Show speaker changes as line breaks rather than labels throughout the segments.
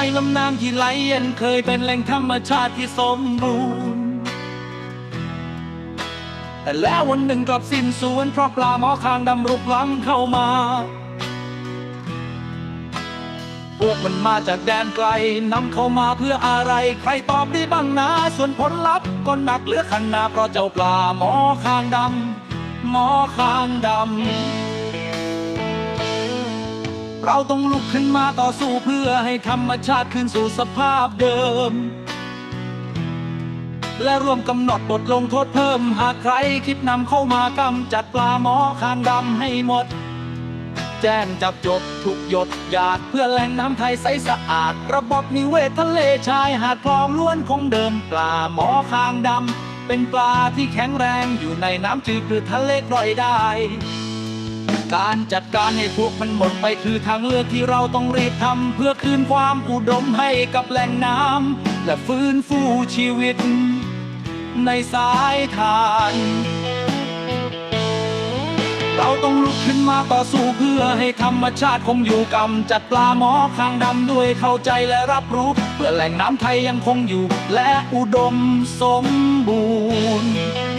ดอยลำน้ำที่ไหลเย็นเคยเป็นแหล่งธรรมชาติที่สมบูรณ์ แต่แล้ววันหนึ่งกลับสิ้นสูญเพราะปลาหมอคางดำรุกล้ำเข้ามา พวกมันมาจากแดนไกลนำเข้ามาเพื่ออะไร ใครตอบได้บ้างนะ ส่วนผลลัพธ์ก็หนักเหลือขันนาเพราะเจ้าปลาหมอคางดำหมอคางดำ เราต้องลุกขึ้นมาต่อสู้เพื่อให้ธรรมชาติคืนสู่สภาพเดิม และร่วมกำหนดบทลงโทษเพิ่ม หากใครคิดนำเข้ามากำจัดปลาหมอคางดำให้หมด แจ้งจับจบทุกหยดหยาดเพื่อแหล่งน้ำไทยใสสะอาด ระบบนิเวศทะเลชายหาดคลองล้วนคงเดิมปลาหมอคางดำเป็นปลาที่แข็งแรงอยู่ในน้ำจืดหรือทะเลกร่อยได้ การจัดการให้พวกมันหมดไปคือทางเลือกที่เราต้องรีบทำเพื่อคืนความอุดมให้กับแหล่งน้ำและฟื้นฟูชีวิต ในสายทาน เราต้องลุกขึ้นมาต่อสู้เพื่อให้ธรรมชาติคงอยู่กำจัดปลาหมอคางดำด้วยเข้าใจและรับรู้ เพื่อแหล่งน้ำไทยยังคงอยู่ และอุดมสมบูรณ์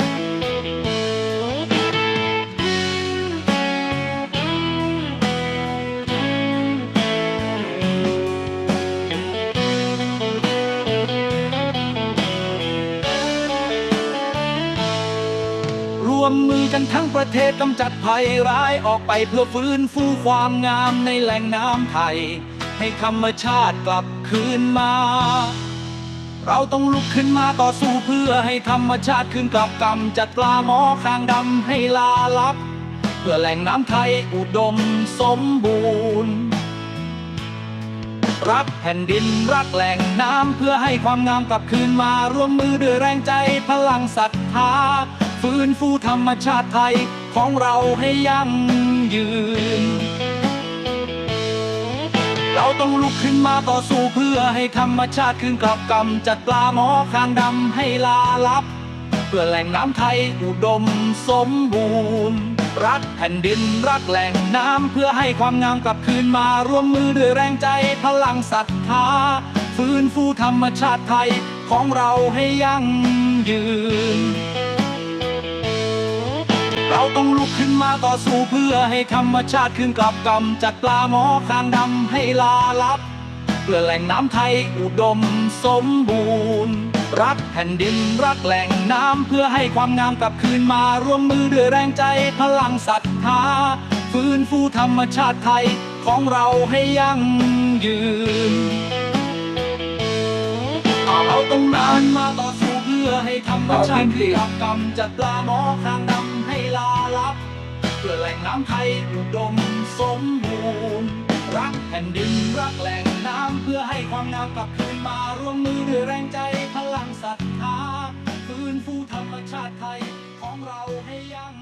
วมมือกันทั้งประเทศกำจัดภัยร้ายออกไปเพื่อฟื้นฟูความงามในแหล่งน้ำไทย ให้ธรรมชาติกลับคืนมา เราต้องลุกขึ้นมาต่อสู้เพื่อให้ธรรมชาติคืนกลับกำจัดปลาหมอคางดำให้ลาลับ เพื่อแหล่งน้ำไทยอุดมสมบูรณ์รักแผ่นดินรักแหล่งน้ำเพื่อให้ความงามกลับคืนมาร่วมมือด้วยแรงใจพลังศรัทธา ฟื้นฟูธรรมชาติไทยของเราให้ยั่งยืน เราต้องลุกขึ้นมาต่อสู้เพื่อให้ธรรมชาติคืนกลับกำจัดปลาหมอคางดำให้ลาลับ เพื่อแหล่งน้ำไทยอุดมสมบูรณ์ รักแผ่นดินรักแหล่งน้ำเพื่อให้ความงามกลับคืนมาร่วมมือด้วยแรงใจพลังศรัทธาฟื้นฟูธรรมชาติไทยของเราให้ยั่งยืน เราต้องลุกขึ้นมาต่อสู้เพื่อให้ธรรมชาติคืนกลับกำจัดปลาหมอคางดำให้ลาลับ เพื่อแหล่งน้ำไทยอุดมสมบูรณ์ รักแผ่นดินรักแหล่งน้ำเพื่อให้ความงามกลับคืนมาร่วมมือด้วยแรงใจพลังศรัทธาฟื้นฟูธรรมชาติไทยของเราให้ยั่งยืน เราต้องนานมาต่อสู้เพื่อให้ธรรมชาติคืนกลับกำจัดปลาหมอคางดำ เพื่อแหล่งน้ำไทยอุดมสมบูรณ์ รักแผ่นดินรักแหล่งน้ำเพื่อให้ความงามกลับคืนมาร่วมมือด้วยแรงใจพลังศรัทธาฟื้นฟูธรรมชาติไทยของเราให้ยั่ง